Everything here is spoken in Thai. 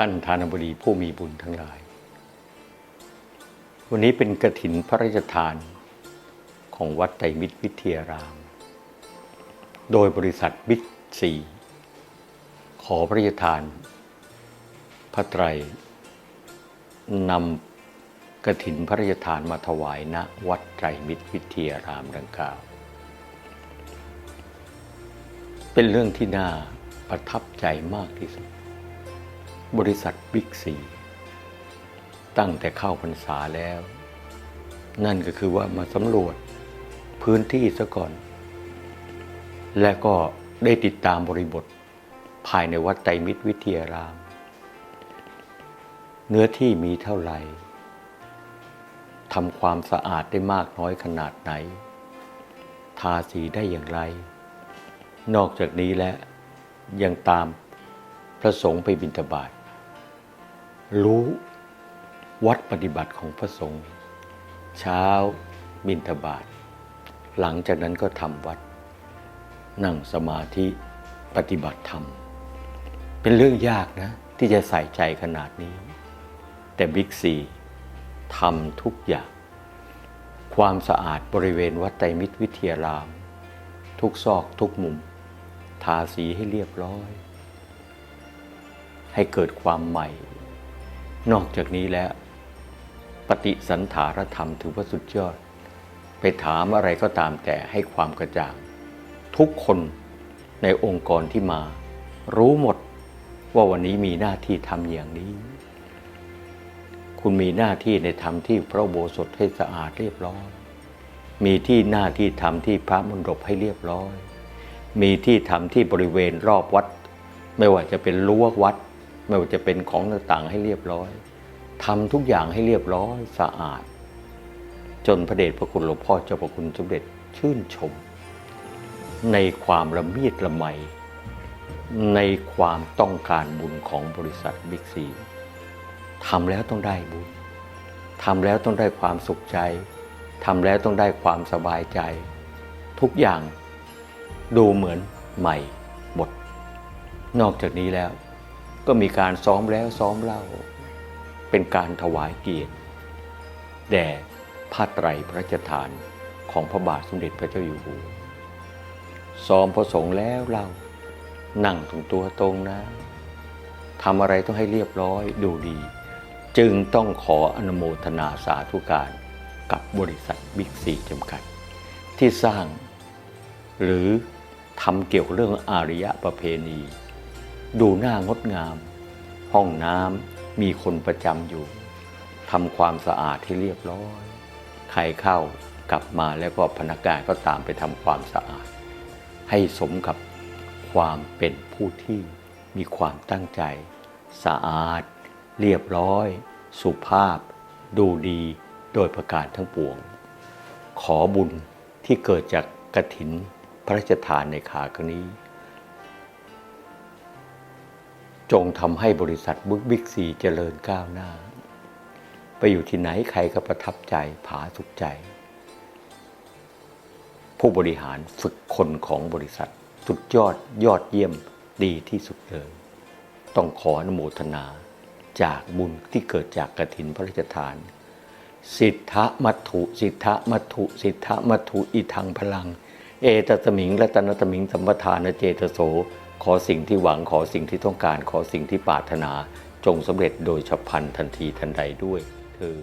ท่านทานบดีผู้มีบุญทั้งหลาย วันนี้เป็นกระถินพระราชทานของวัดไตรมิตรวิทยาราม โดยบริษัทบิ๊กซีขอพระราชทาน พระไตรนำกระถินพระราชทานมาถวายณวัดไตรมิตรวิทยารามดังกล่าว เป็นเรื่องที่น่าประทับใจมากที่สุด บริษัทบิ๊กซีตั้งแต่เข้าพรรษาแล้ว นั่นก็คือว่ามาสำรวจพื้นที่ซะก่อน และก็ได้ติดตามบริบทภายในวัดไตรมิตรวิทยาราม เนื้อที่มีเท่าไหร่ทำความสะอาดได้มากน้อยขนาดไหน ทาสีได้อย่างไร นอกจากนี้และยังตามพระสงฆ์ไปบิณฑบาต รู้วัดปฏิบัติของพระสงฆ์เช้าบิณฑบาตหลังจากนั้นก็ทำวัด นั่งสมาธิปฏิบัติธรรม เป็นเรื่องยากนะ ที่จะใส่ใจขนาดนี้ แต่บิ๊กซีทำทุกอย่าง ความสะอาดบริเวณวัดไตรมิตรวิทยาราม ทุกซอกทุกมุม ทาสีให้เรียบร้อย ให้เกิดความใหม่ นอกจากนี้แล้ว ปฏิสันถารธรรมถือว่าสุดยอด ไปถามอะไรก็ตามแต่ให้ความกระจ่าง ทุกคนในองค์กรที่มา รู้หมดว่าวันนี้มีหน้าที่ทำอย่างนี้ คุณมีหน้าที่ในทำที่พระโบสถให้สะอาดเรียบร้อย มีที่หน้าที่ทำที่พระมณฑปให้เรียบร้อย มีที่ทำที่บริเวณรอบวัด ไม่ว่าจะเป็นรั้ววัด ไม่ว่าจะเป็นของต่างๆให้เรียบร้อยทำทุกอย่างให้เรียบร้อยสะอาด จนพระเดชพระคุณหลวงพ่อเจ้าพระคุณสมเด็จชื่นชม ในความละเมียดละไมในความต้องการบุญของบริษัทบิ๊กซีทำแล้วต้องได้บุญทำแล้วต้องได้ความสุขใจทำแล้วต้องได้ความสบายใจ ทุกอย่างดูเหมือนใหม่หมด นอกจากนี้แล้ว ก็มีการซ้อมแล้วซ้อมเล่า เป็นการถวายเกียรติแด่ผ้าไตรพระราชทานของพระบาทสมเด็จพระเจ้าอยู่หัวซ้อมพระสงฆ์แล้วเล่านั่งตรงตัวตรงนะทำอะไรต้องให้เรียบร้อยดูดี จึงต้องขออนุโมทนาสาธุการกับบริษัทบิ๊กซีจำกัด ที่สร้าง หรือทำเกี่ยวเรื่องอารยะประเพณี ดูหน้างดงาม ห้องน้ำมีคนประจำอยู่ทำความสะอาดให้เรียบร้อย ใครเข้ากลับมาแล้วก็พนักงานก็ตามไปทำความสะอาด ให้สมกับความเป็นผู้ที่มีความตั้งใจ สะอาด เรียบร้อย สุภาพ ดูดีโดยประการทั้งปวง ขอบุญที่เกิดจากกระถินพระราชทานในขาครั้งนี้ จงทำให้บริษัทบุ๊กบิ๊กซีเจริญก้าวหน้า ไปอยู่ที่ไหนใครก็ประทับใจผาสุขใจ ผู้บริหารฝึกคนของบริษัท สุดยอดยอดเยี่ยมดีที่สุดเลย ต้องขออนุโมทนาจากบุญที่เกิดจากกฐินพระราชทาน สิทธะมัตถุสิทธะมัตถุสิทธะมัตถุอีทังพลัง เอตสมิงและตนตมิงสัมปทานเจตโส ขอสิ่งที่หวังขอสิ่งที่ต้องการขอสิ่งที่ปรารถนาจงสำเร็จโดยฉับพลันทันทีทันใดด้วยเธอ